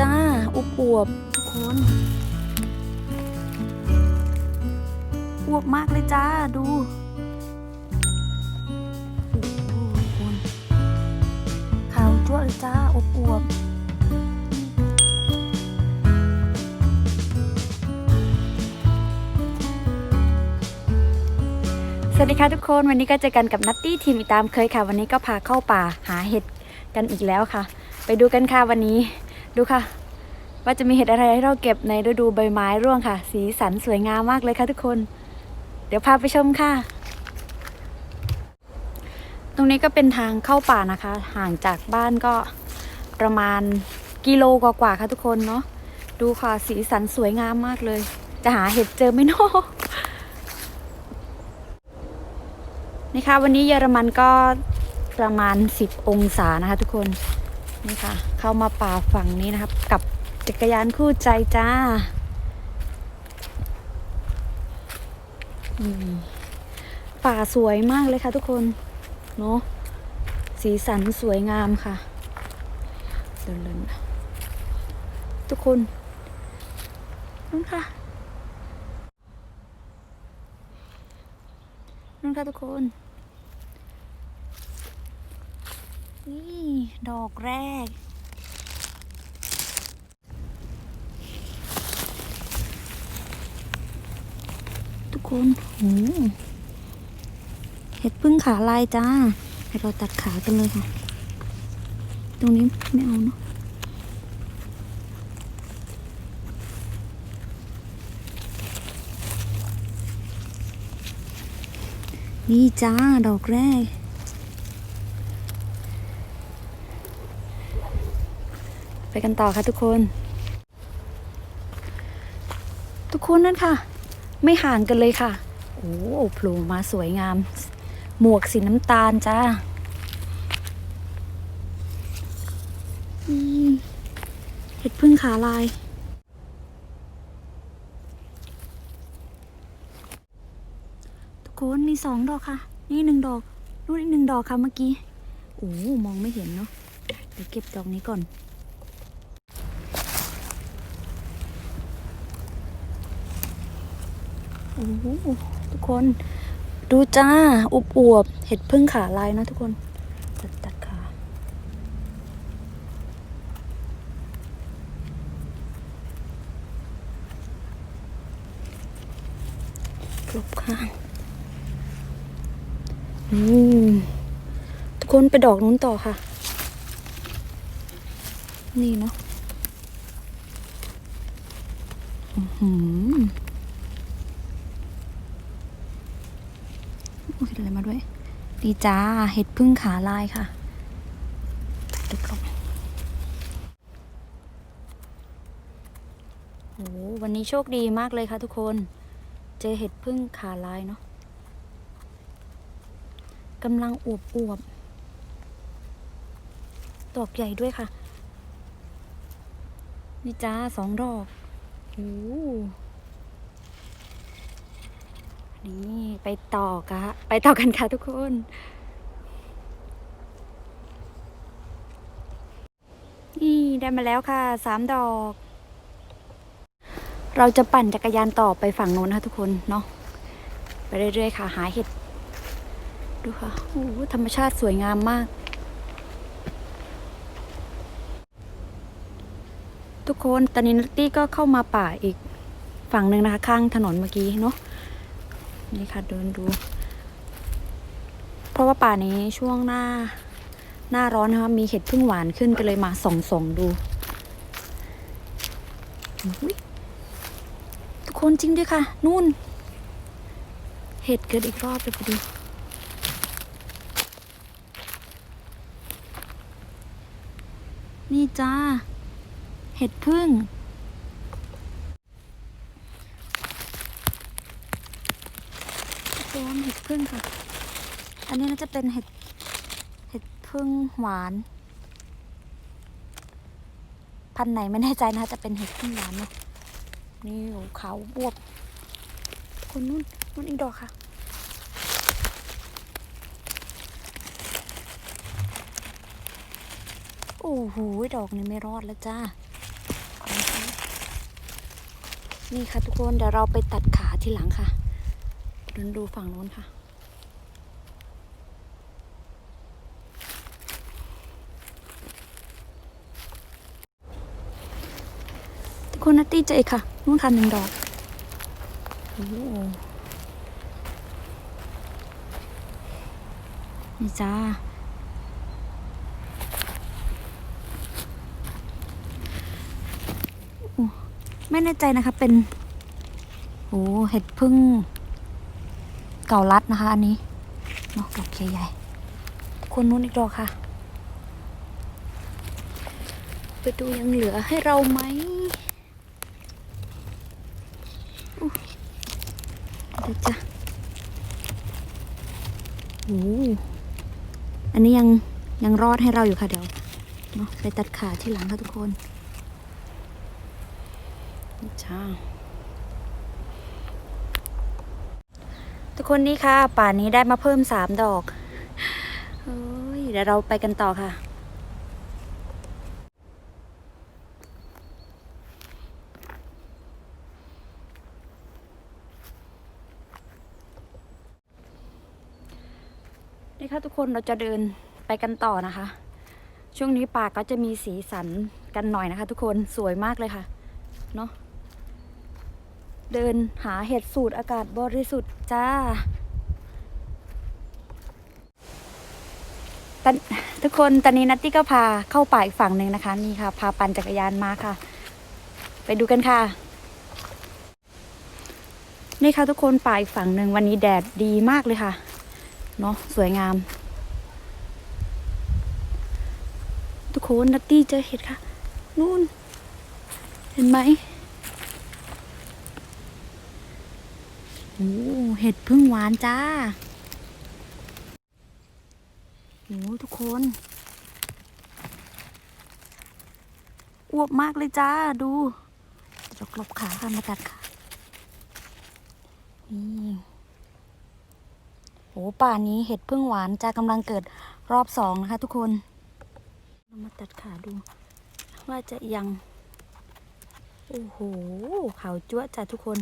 จ้า อุบอวบทุกคนอวบมากเลยจ้า ดูทุกคนขาวจั่วเลยจ้า อบอวบสวัสดีค่ะทุกคนวันนี้ก็เจอกันกับนัตตี้ทีมอีตามเคยค่ะ วันนี้ก็พาเข้าป่าหาเห็ดกันอีกแล้วค่ะ ไปดูกันค่ะวันนี้ ดูค่ะ ว่าจะมีเห็ดอะไรให้เราเก็บในฤดูใบไม้ร่วงค่ะ สีสันสวยงามมากเลยค่ะทุกคน เดี๋ยวพาไปชมค่ะ ตรงนี้ก็เป็นทางเข้าป่านะคะ ห่างจากบ้านก็ประมาณกิโลกว่าๆค่ะทุกคนเนาะดูค่ะสีสันสวยงามมากเลย จะหาเห็ดเจอไหมเนาะนี่ค่ะวันนี้เยอรมันก็ประมาณ 10 องศานะคะทุกคน นี่ค่ะ เข้ามาป่าฝั่งนี้นะครับ กับจักรยานคู่ใจจ้าป่าสวยมากเลยค่ะทุกคนเนาะสีสันสวยงามค่ะเดินๆทุกคนนู่นค่ะนู่นค่ะทุกคนนี่ ดอกแรก ทุกคนโหเห็ดพึ่งขาลายจ้าให้เราตัดขากันเลยค่ะ ตรงนี้ไม่เอาเนาะนี่จ้า ดอกแรก ไปกันต่อค่ะทุกคน ทุกคนนั่นค่ะ ไม่ห่างกันเลยค่ะ โอ้โผล่มาสวยงาม หมวกสีน้ำตาลจ้าเห็ดพึ่งขาลาย ทุกคนมีสองดอกค่ะ นี่หนึ่งดอกนู่นอีกหนึ่งดอกค่ะเมื่อกี้โอ้มองไม่เห็นเนาะเดี๋ยวเก็บดอกนี้ก่อน โอ้โห ทุกคนดูจ้าอุบอวบเห็ดพึ่งขาลายนะทุกคน ตัดตัดขาลบข้างอืมทุกคนไปดอกนู้นต่อค่ะ นี่เนาะอื้อหือยเห็ดอะไรมาด้วย ดีจ้า เห็ดพึ่งขาลายค่ะตึกลงโอ้วันนี้โชคดีมากเลยค่ะทุกคน เจอเห็ดพึ่งขาลายเนาะกำลังอวบอวบดอกใหญ่ด้วยค่ะ นี่จ้าสองดอกโอ้ นี่ไปต่อกันไปต่อกันค่ะทุกคน นี่ได้มาแล้วค่ะสามดอก เราจะปั่นจักรยานต่อไปฝั่งโน้นนะคะทุกคนเนาะไปเรื่อยๆค่ะ หาเห็ด ดูค่ะโอ้โหธรรมชาติสวยงามมาก ทุกคนตอนนี้นัตตี้ก็เข้ามาป่าอีกฝั่งหนึ่งนะคะ ข้างถนนเมื่อกี้เนาะ นี่ค่ะเดินดู เพราะว่าป่านี้ช่วงหน้า หน้าร้อนนะคะมีเห็ดพึ่งหวานขึ้นก็เลยมาส่องส่องดูทุกคนจริงด้วยค่ะ นู่น เห็ดเกิดอีกรอบเลยพอดีนี่จ้า เห็ดพึ่ง โซนเห็ดพึ่งค่ะ อันนี้น่าจะเป็นเห็ดเห็ดพึ่งหวาน พันไหนไม่แน่ใจนะคะจะเป็นเห็ดพึ่งหวานเนาะนี่โอ้ขาวบวบ คนนู้นนู้นอีกดอกค่ะโอ้โหดอกนี้ไม่รอดแล้วจ้า นี่ค่ะทุกคน เดี๋ยวเราไปตัดขาทีหลังค่ะ ดินดูฝั่งโน้นค่ะทุกคนนัตตี้เจอค่ะนู่นค่ะหนึ่งดอกนี่จ้าไม่แน่ใจนะคะเป็นโอ้เห็ดพึ่ง เก่ารัดนะคะ อันนี้เนาะดอกใหญ่ๆคนนู้นอีกดอกค่ะ ไปดูยังเหลือให้เราไหมเดี๋ยวจ้ะโอ้อันนี้ยังยังรอดให้เราอยู่ค่ะเดี๋ยวเนาะไปตัดขาที่หลังค่ะทุกคน จ้า ทุกคนนี่ค่ะ ป่านนี้ได้มาเพิ่มสามดอกเฮ้ยเดี๋ยวเราไปกันต่อค่ะ นี่ค่ะทุกคนเราจะเดินไปกันต่อนะคะ ช่วงนี้ป่าก็จะมีสีสันกันหน่อยนะคะ ทุกคนสวยมากเลยค่ะ เนาะ เดินหาเห็ดสูตรอากาศบริสุทธิ์จ้าทุกคนตอนนี้นัตตี้ก็พาเข้าป่าอีกฝั่งหนึ่งนะคะ นี่ค่ะ พาปั่นจักรยานมาค่ะ ไปดูกันค่ะ นี่ค่ะทุกคนป่าอีกฝั่งหนึ่งวันนี้แดดดีมากเลยค่ะ เนาะสวยงาม ทุกคนนัตตี้เจอเห็ดค่ะ นู่น เห็นไหม โอ้เห็ดพึ่งหวานจ้าโอ้ทุกคน อวบมากเลยจ้า ดูจะกลบขาค่ะมาตัดขานี่โอ้ป่านี้เห็ดพึ่งหวานจะกำลังเกิดรอบสองนะคะทุกคนเรามาตัดขาดู ว่าจะยัง โอ้โหขาวจั๊วจ้ะทุกคน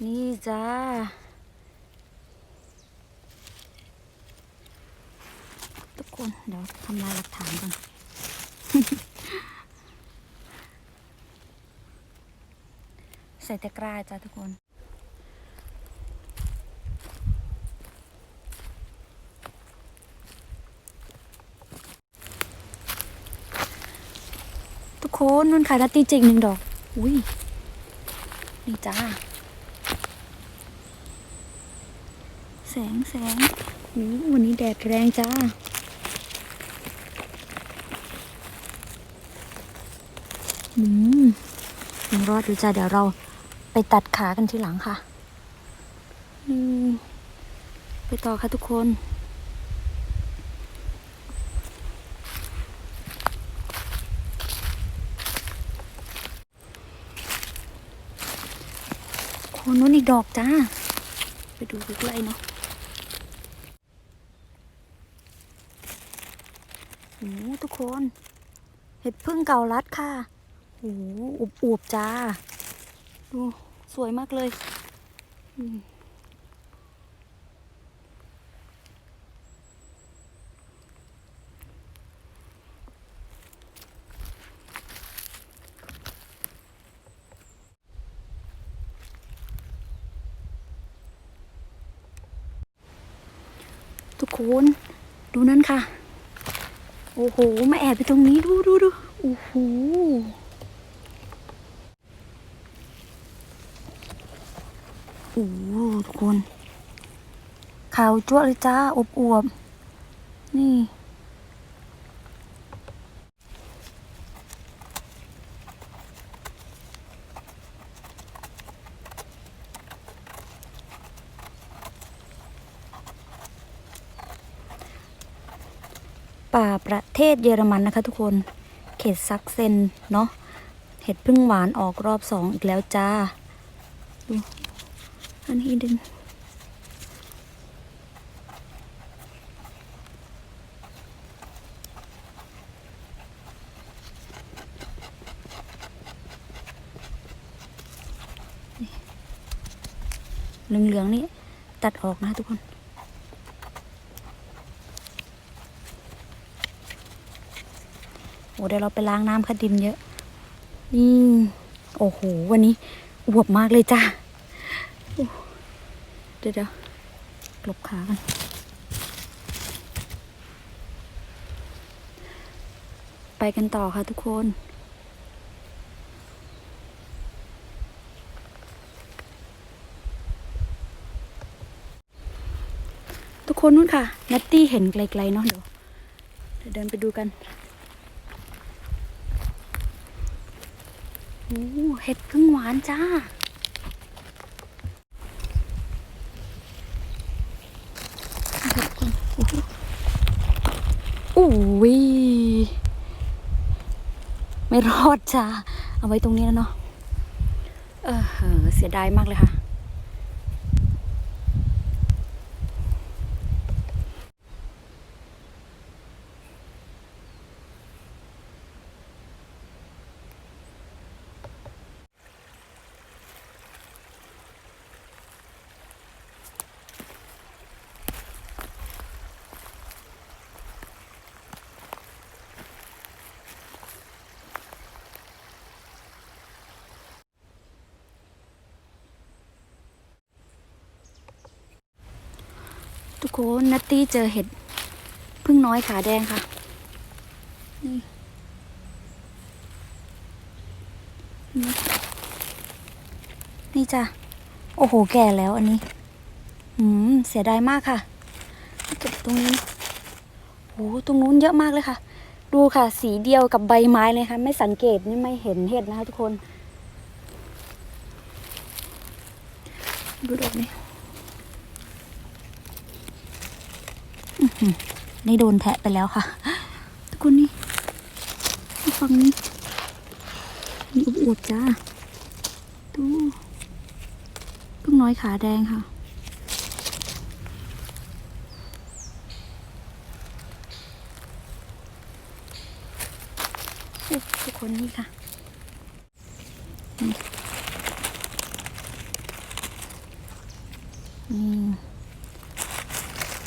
นี่จ้า ทุกคนเดี๋ยวทำลายหลักฐานก่อนใส่ตะกร้าจ้าทุกคนทุกคนนุ่นขายลัตตีจิกหนึ่งดอก อุ้ย นี่จ้า แสงแสงโอ้วันนี้แดดแรงจ้า อืมยังรอดอยู่จ้า เดี๋ยวเราไปตัดขากันทีหลังค่ะ อืม ไปต่อค่ะทุกคนโคนนู้นอีกดอกจ้า ไปดูใกล้ๆเนาะ โอ้ทุกคน เห็ดพึ่งเก่ารัดค่ะโอ้อวบอวบจ้า ดูสวยมากเลยทุกคน ดูนั่นค่ะ โอ้โห มาแอบไปตรงนี้ดูดูดูโอ้โห โอ้โหทุกคนขาวจั่วเลยจ้าอบอวบนี่ ป่าประเทศเยอรมันนะคะทุกคน เขตซักเซนเนาะ เห็ดพึ่งหวานออกรอบสองอีกแล้วจ้า ดูอันนี้ดึงนี่เหลืองๆนี่ตัดออกนะทุกคน โอ้ เดี๋ยวเราไปล้างน้ำค่ะดินเยอะ นี่ โอ้โห วันนี้อวบมากเลยจ้าเดี๋ยวเดี๋ยวหลบขากันไปกันต่อค่ะทุกคนทุกคนนู่นค่ะนัตตี้เห็นไกลๆเนาะเดี๋ยวเดินไปดูกัน โอ้ เห็ดพึ่งหวานจ้าอุ้ยไม่รอดจ้า เอาไว้ตรงนี้แล้วเนาะ เออเสียดายมากเลยค่ะ คนนัตตี้เจอเห็ดพึ่งน้อยขาแดงค่ะนี่นี่จ้ะ โอ้โห แก่แล้วอันนี้ อืม เสียดายมากค่ะ เก็บตรงนี้โอ้ตรงนู้นเยอะมากเลยค่ะ ดูค่ะ สีเดียวกับใบไม้เลยค่ะ ไม่สังเกตนี่ไม่เห็นเห็ดนะคะทุกคน ดูดอกนี้ นี่โดนแทะไปแล้วค่ะ ทุกคนนี่ฝั่งนี้นี่อุบอวบจ้า ดูพึ่งน้อยขาแดงค่ะ ทุกคนนี่ค่ะนี่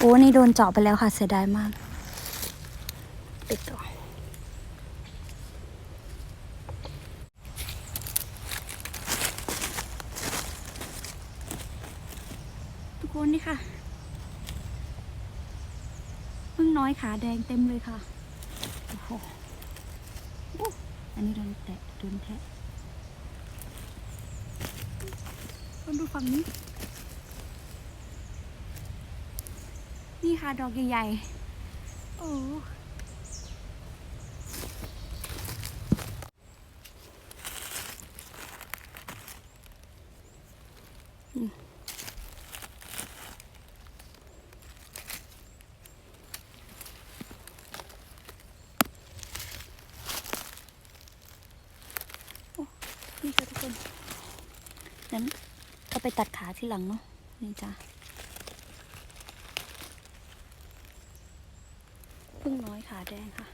อ้นี่โดนเจาะไปแล้วค่ะ เสียดายมาก ปิดต่อทุกคนนี่ค่ะพึ่งน้อยขาแดงเต็มเลยค่ะ โอ้โหอันนี้โดนแตะโดนแทะคนดูฝั่งนี้ นี่ค่ะ ดอกใหญ่ๆ โอ้อืมโอ้นี่ค่ะทุกคนงั้นก็ไปตัดขาที่หลังเนาะนี่จ้า พึ่งน้อยขาแดงค่ะ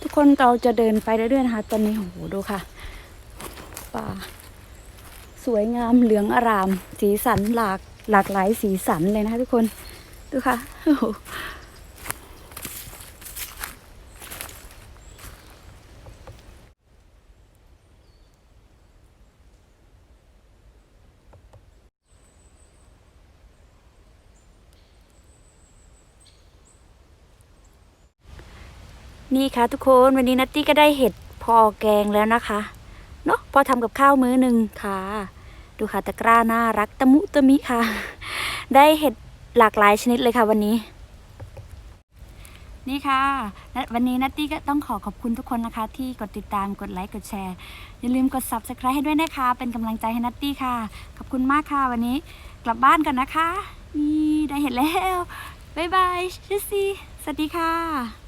ทุกคนเราจะเดินไปเรื่อยๆนะคะ ตอนนี้โอ้โหดูค่ะป่าสวยงามเหลืองอาราม สีสันหลาก หลากหลายสีสันเลยนะคะทุกคนดูค่ะนี่ค่ะทุกคนวันนี้นัตตี้ก็ได้เห็ดพอแกงแล้วนะคะ เนาะพอทำกับข้าวมื้อหนึ่งค่ะ ดูค่ะตะกร้าน่ารักตะมุตะมิค่ะ ได้เห็ดหลากหลายชนิดเลยค่ะวันนี้ นี่ค่ะและวันนี้นัตตี้ก็ต้องขอขอบคุณทุกคนนะคะ ที่กดติดตามกดไลค์กดแชร์ อย่าลืมกด subscribe ให้ด้วยนะคะ เป็นกำลังใจให้นัตตี้ค่ะ ขอบคุณมากค่ะวันนี้กลับบ้านกันนะคะ นี่ได้เห็ดแล้ว บ๊ายบายชิซี่สวัสดีค่ะ